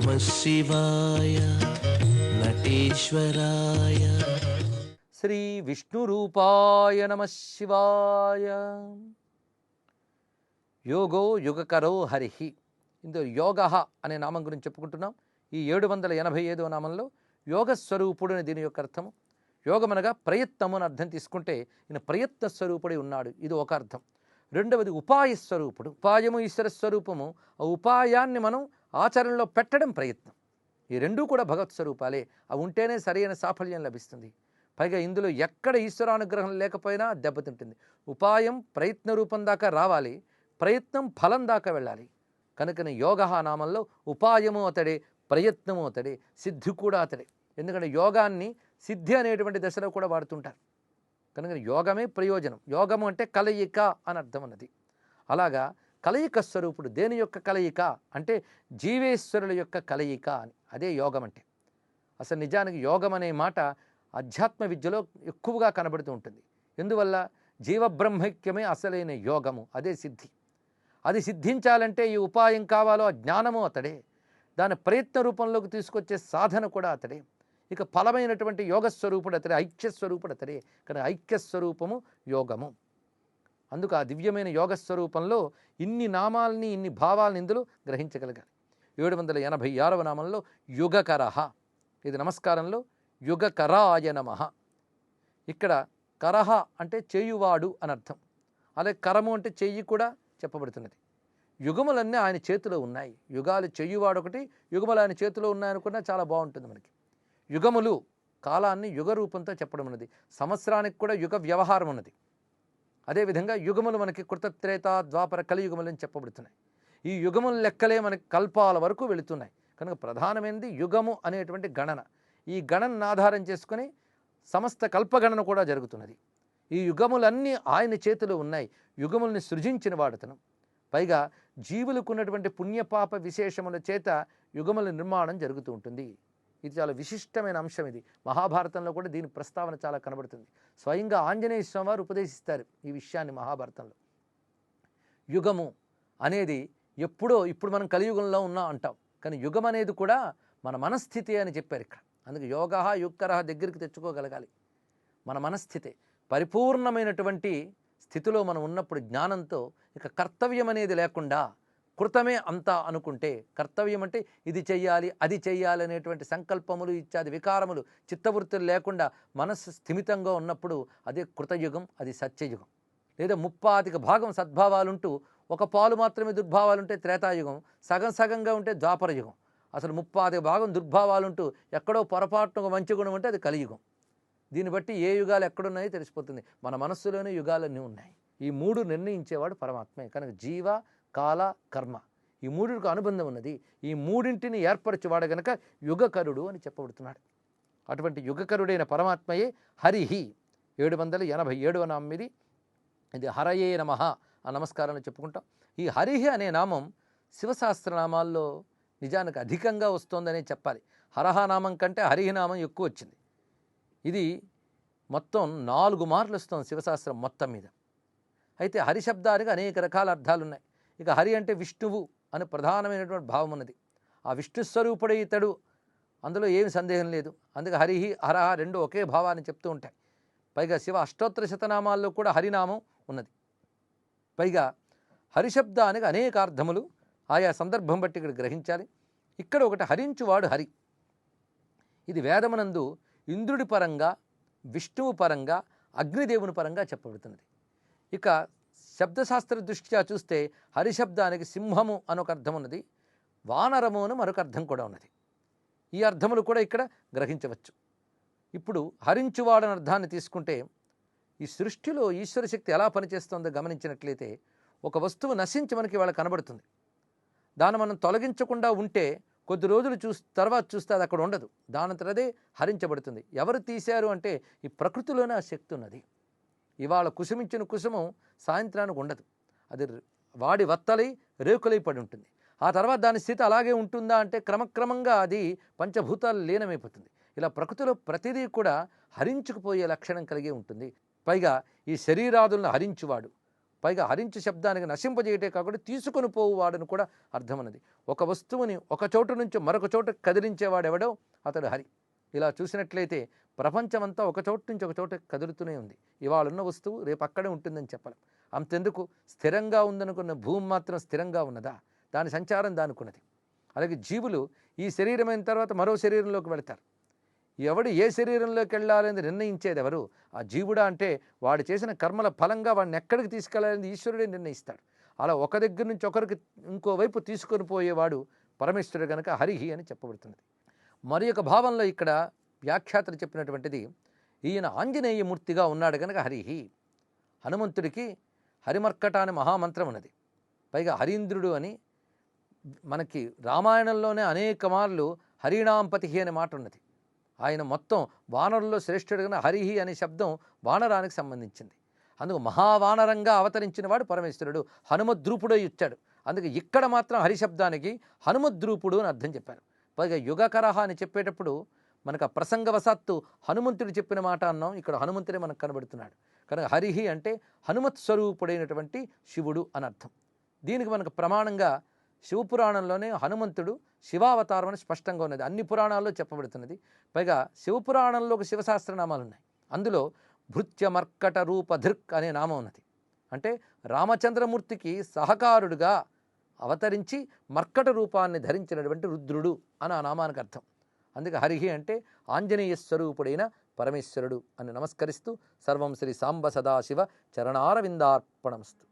నమ శివాయ నటేశ్వరాయ శ్రీ విష్ణురూపాయ నమ శివాయ యోగో యుగకరో హరిహి. ఇందులో యోగ అనే నామం గురించి చెప్పుకుంటున్నాం. ఈ ఏడు వందల ఎనభై ఐదవ నామంలో యోగ స్వరూపుడు అని దీని యొక్క అర్థము. యోగమనగా ప్రయత్నము అని అర్థం తీసుకుంటే ఈయన ప్రయత్న స్వరూపుడై ఉన్నాడు. ఇది ఒక అర్థం. రెండవది ఉపాయ స్వరూపుడు ఉపాయము ఈశ్వర స్వరూపము ఆ ఉపాయాన్ని మనం ఆచరణలో పెట్టడం ప్రయత్నం. ఈ రెండూ కూడా భగవత్ స్వరూపాలే. అవి ఉంటేనే సరైన సాఫల్యం లభిస్తుంది. పైగా ఇందులో ఎక్కడ ఈశ్వరానుగ్రహం లేకపోయినా దెబ్బతింటుంది. ఉపాయం ప్రయత్న రూపం దాకా రావాలి. ప్రయత్నం ఫలం దాకా వెళ్ళాలి. కనుకనే యోగ నామంలో ఉపాయము అతడే ప్రయత్నము అతడే సిద్ధి కూడా అతడే. ఎందుకంటే యోగాన్ని సిద్ధి అనేటువంటి దశలో కూడా వాడుతుంటారు. కనుక యోగమే ప్రయోజనం. యోగము అంటే కలయిక అని అర్థం ఉన్నది. అలాగా కలయిక స్వరూపుడు దేని యొక్క కలయిక? అంటే జీవేశ్వరుల యొక్క కలయిక అని. అదే యోగం అంటే. అసలు నిజానికి యోగం అనే మాట అధ్యాత్మ విద్యలో ఎక్కువగా కనబడుతూ ఉంటుంది. ఎందువల్ల? జీవబ్రహ్మైక్యమే అసలైన యోగము. అదే సిద్ధి. అది సిద్ధించాలంటే ఈ ఉపాయం కావాలో ఆ జ్ఞానము అతడే. దాని ప్రయత్న రూపంలోకి తీసుకొచ్చే సాధన కూడా అతడే. ఇక ఫలమైనటువంటి యోగ స్వరూపుడు అతడే ఐక్యస్వరూపుడు అతడే. కానీ ఐక్యస్వరూపము యోగము. అందుకు ఆ దివ్యమైన యోగ స్వరూపంలో ఇన్ని నామాల్ని ఇన్ని భావాలని ఇందులో గ్రహించగలగాలి. ఏడు వందల ఎనభై ఆరవ నామంలో యుగకరహ ఇది నమస్కారంలో యుగకరాయ నమ. ఇక్కడ కరహ అంటే చేయువాడు అని అర్థం. అలాగే కరము అంటే చెయ్యి కూడా చెప్పబడుతున్నది. యుగములన్నీ ఆయన చేతిలో ఉన్నాయి. యుగాలు చెయ్యువాడు ఒకటి యుగములు ఆయన చేతిలో ఉన్నాయనుకున్నా చాలా బాగుంటుంది మనకి. యుగములు కాలాన్ని యుగ రూపంతో చెప్పడం ఉన్నది సంవత్సరానికి కూడా యుగ వ్యవహారం ఉన్నది అదేవిధంగా యుగములు మనకి కృతత్రేత ద్వాపర కలియుగములని చెప్పబడుతున్నాయి. ఈ యుగముల లెక్కలే మనకి కల్పాల వరకు వెళుతున్నాయి. కనుక ప్రధానమైనది యుగము అనేటువంటి గణన. ఈ గణనను ఆధారం చేసుకుని సమస్త కల్పగణన కూడా జరుగుతున్నది. ఈ యుగములన్నీ ఆయన చేతిలో ఉన్నాయి. యుగముల్ని సృజించిన వాడుతను. పైగా జీవులకు ఉన్నటువంటి పుణ్యపాప విశేషముల చేత యుగముల నిర్మాణం జరుగుతూ ఉంటుంది. ఇది చాలా విశిష్టమైన అంశం ఇది. మహాభారతంలో కూడా దీని ప్రస్తావన చాలా కనబడుతుంది. స్వయంగా ఆంజనేయ స్వామి వారు ఉపదేశిస్తారు ఈ విషయాన్ని మహాభారతంలో. యుగము అనేది ఎప్పుడో ఇప్పుడు మనం కలియుగంలో ఉన్నాం అంటాం. కానీ యుగం అనేది కూడా మన మనస్థితి అని చెప్పారు ఇక్కడ. అందుకే యోగ యుక్కర దగ్గరికి తెచ్చుకోగలగాలి. మన మనస్థితే. పరిపూర్ణమైనటువంటి స్థితిలో మనం ఉన్నప్పుడు జ్ఞానంతో ఇక కర్తవ్యం అనేది లేకుండా కృతమే అంతా అనుకుంటే కర్తవ్యం అంటే ఇది చెయ్యాలి అది చెయ్యాలి అనేటువంటి సంకల్పములు ఇత్యాది వికారములు చిత్తవృత్తులు లేకుండా మనస్సు స్థిమితంగా ఉన్నప్పుడు అదే కృతయుగం అది సత్యయుగం. లేదా ముప్పాతిక భాగం సద్భావాలుంటూ ఒక పాలు మాత్రమే దుర్భావాలుంటే త్రేతాయుగం సగం సగంగా ఉంటే ద్వాపర యుగం అసలు ముప్పాతిక భాగం దుర్భావాలుంటూ ఎక్కడో పొరపాటున ఒక మంచి గుణం ఉంటే అది కలియుగం. దీన్ని బట్టి ఏ యుగాలు ఎక్కడున్నాయో తెలిసిపోతుంది. మన మనస్సులోనే యుగాలన్నీ ఉన్నాయి. ఈ మూడు నిర్ణయించేవాడు పరమాత్మే. కనుక జీవ కాల కర్మ. ఈ మూడికి అనుబంధం ఉన్నది. ఈ మూడింటిని ఏర్పరచువాడు గనక యుగకరుడు అని చెప్పబడుతున్నాడు. అటువంటి యుగకరుడైన పరమాత్మయే హరిహి ఏడు వందల ఎనభై ఏడవ నామం ఇది హరయే నమ ఆ నమస్కారాన్ని చెప్పుకుంటాం. ఈ హరిహి అనే నామం శివశాస్త్రనామాల్లో నిజానికి అధికంగా వస్తోందనే చెప్పాలి. హరహ నామం కంటే హరిహి నామం ఎక్కువ వచ్చింది. ఇది మొత్తం నాలుగు మార్లు వస్తుంది శివశాస్త్రం మొత్తం మీద. అయితే హరి శబ్దానికి అనేక రకాల అర్థాలు ఉన్నాయి ఇక హరి అంటే విష్ణువు అని ప్రధానమైనటువంటి భావం ఉన్నది. ఆ విష్ణు స్వరూపుడే ఇతడు. అందులో ఏమి సందేహం లేదు. అందుకే హరిహి హరహ రెండు ఒకే భావాన్ని చెప్తూ ఉంటాయి. పైగా శివ అష్టోత్తర శతనామాల్లో కూడా హరినామం ఉన్నది. పైగా హరిశబ్దానికి అనేక అర్థములు ఆయా సందర్భం బట్టి ఇక్కడ గ్రహించాలి. ఇక్కడ ఒకటి హరించువాడు హరి. ఇది వేదమనందు ఇంద్రుడి పరంగా విష్ణువు పరంగా అగ్నిదేవుని పరంగా చెప్పబడుతున్నది. ఇక శబ్దశాస్త్ర దృష్ట్యా చూస్తే హరిశబ్దానికి సింహము అనొక అర్థం ఉన్నది వానరము అని మరొక అర్థం కూడా ఉన్నది. ఈ అర్థములు కూడా ఇక్కడ గ్రహించవచ్చు. ఇప్పుడు హరించువాడని అర్థాన్ని తీసుకుంటే ఈ సృష్టిలో ఈశ్వర శక్తి ఎలా పనిచేస్తుందో గమనించినట్లయితే ఒక వస్తువు నశించి మనకి వాళ్ళ కనబడుతుంది. దాన్ని మనం తొలగించకుండా ఉంటే కొద్ది రోజులు చూ తర్వాత చూస్తే అది అక్కడ ఉండదు. దానంతరదే హరించబడుతుంది. ఎవరు తీశారు అంటే ఈ ప్రకృతిలోనే ఆ శక్తి ఉన్నది. ఇవాళ కుసుమించిన కుసుమం సాయంత్రానికి ఉండదు. అది వాడి వత్తలై రేకులై పడి ఉంటుంది. ఆ తర్వాత దాని స్థితి అలాగే ఉంటుందా అంటే క్రమక్రమంగా అది పంచభూతాలు లీనమైపోతుంది. ఇలా ప్రకృతిలో ప్రతిదీ కూడా హరించుకుపోయే లక్షణం కలిగి ఉంటుంది. పైగా ఈ శరీరాదులను హరించువాడు. పైగా హరించు శబ్దానికి నశింపజేయటే కాకుండా తీసుకొని పోవువాడని కూడా అర్థమన్నది. ఒక వస్తువుని ఒక చోటు నుంచి మరొక చోట కదిలించేవాడెవడో అతడు హరి. ఇలా చూసినట్లయితే ప్రపంచమంతా ఒక చోటు నుంచి ఒక చోట కదులుతూనే ఉంది. ఇవాళ ఉన్న వస్తువు రేపు అక్కడే ఉంటుందని చెప్పలేం. అంతెందుకు? స్థిరంగా ఉందనుకున్న భూమి మాత్రం స్థిరంగా ఉన్నదా? దాని సంచారం దానుకున్నది. అలాగే జీవులు ఈ శరీరం అయిన తర్వాత మరో శరీరంలోకి వెళతారు. ఎవడు ఏ శరీరంలోకి వెళ్ళాలని నిర్ణయించేది ఎవరు ఆ జీవుడా అంటే వాడు చేసిన కర్మల ఫలంగా వాడిని ఎక్కడికి తీసుకెళ్ళాలని ఈశ్వరుడే నిర్ణయిస్తాడు. అలా ఒక దగ్గర నుంచి ఒకరికి ఇంకోవైపు తీసుకొని పోయేవాడు పరమేశ్వరుడు కనుక హరిహి అని చెప్పబడుతున్నది. మరి భావంలో ఇక్కడ వ్యాఖ్యాతలు చెప్పినటువంటిది ఈయన ఆంజనేయమూర్తిగా ఉన్నాడు కనుక హరిహి హనుమంతుడికి హరిమర్కట అనే మహామంత్రం ఉన్నది. పైగా హరీంద్రుడు అని మనకి రామాయణంలోనే అనేక మార్లు హరిణాంపతిహి అనే మాట ఉన్నది. ఆయన మొత్తం వానరుల్లో శ్రేష్ఠుడుగా హరిహి అనే శబ్దం వానరానికి సంబంధించింది. అందుకు మహావానరంగా అవతరించిన వాడు పరమేశ్వరుడు హనుమద్రూపుడై ఇచ్చాడు అందుకే ఇక్కడ మాత్రం హరి శబ్దానికి హనుమద్రూపుడు అని అర్థం చెప్పారు. పైగా యుగకరహ అని చెప్పేటప్పుడు మనకు ఆ ప్రసంగవశాత్తు హనుమంతుడు చెప్పిన మాట అన్నాం. ఇక్కడ హనుమంతుడే మనకు కనబడుతున్నాడు. కనుక హరిహి అంటే హనుమత్ స్వరూపుడైనటువంటి శివుడు అని అర్థం. దీనికి మనకు ప్రమాణంగా శివపురాణంలోనే హనుమంతుడు శివావతారం అని స్పష్టంగా ఉన్నది. అన్ని పురాణాల్లో చెప్పబడుతున్నది. పైగా శివపురాణంలో ఒక శివశాస్త్రనామాలు ఉన్నాయి. అందులో భృత్యమర్కట రూప అనే నామం ఉన్నది. అంటే రామచంద్రమూర్తికి సహకారుడుగా అవతరించి మర్కట రూపాన్ని ధరించినటువంటి రుద్రుడు అని ఆ నామానికి అర్థం. అందుకే హరిహి అంటే ఆంజనేయ స్వరూపుడైన పరమేశ్వరుడు అని నమస్కరిస్తూ సర్వం శ్రీ సాంబ సదాశివ చరణారవిందార్పణమస్తు.